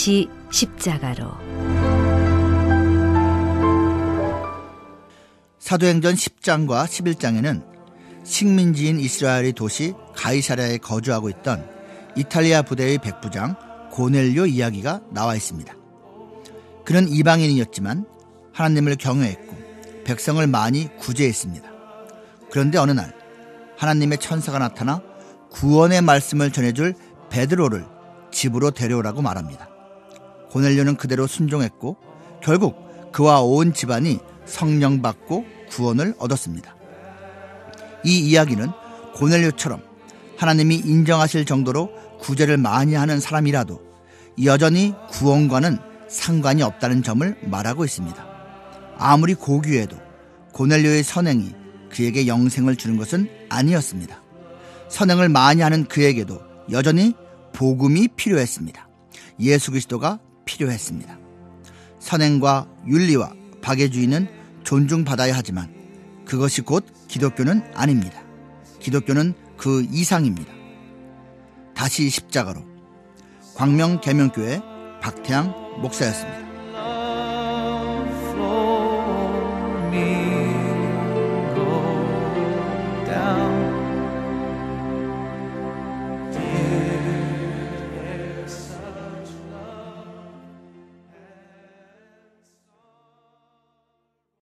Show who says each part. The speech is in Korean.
Speaker 1: 다시 십자가로
Speaker 2: 사도행전 10장과 11장에는 식민지인 이스라엘의 도시 가이사랴에 거주하고 있던 이탈리아 부대의 백부장 고넬료 이야기가 나와 있습니다. 그는 이방인이었지만 하나님을 경외했고 백성을 많이 구제했습니다. 그런데 어느 날 하나님의 천사가 나타나 구원의 말씀을 전해줄 베드로를 집으로 데려오라고 말합니다. 고넬료는 그대로 순종했고 결국 그와 온 집안이 성령 받고 구원을 얻었습니다. 이 이야기는 고넬료처럼 하나님이 인정하실 정도로 구제를 많이 하는 사람이라도 여전히 구원과는 상관이 없다는 점을 말하고 있습니다. 아무리 고귀해도 고넬료의 선행이 그에게 영생을 주는 것은 아니었습니다. 선행을 많이 하는 그에게도 여전히 복음이 필요했습니다. 예수 그리스도가 필요했습니다. 선행과 윤리와 박애주의는 존중받아야 하지만 그것이 곧 기독교는 아닙니다. 기독교는 그 이상입니다. 다시 십자가로 광명 계명교회 박태양 목사였습니다.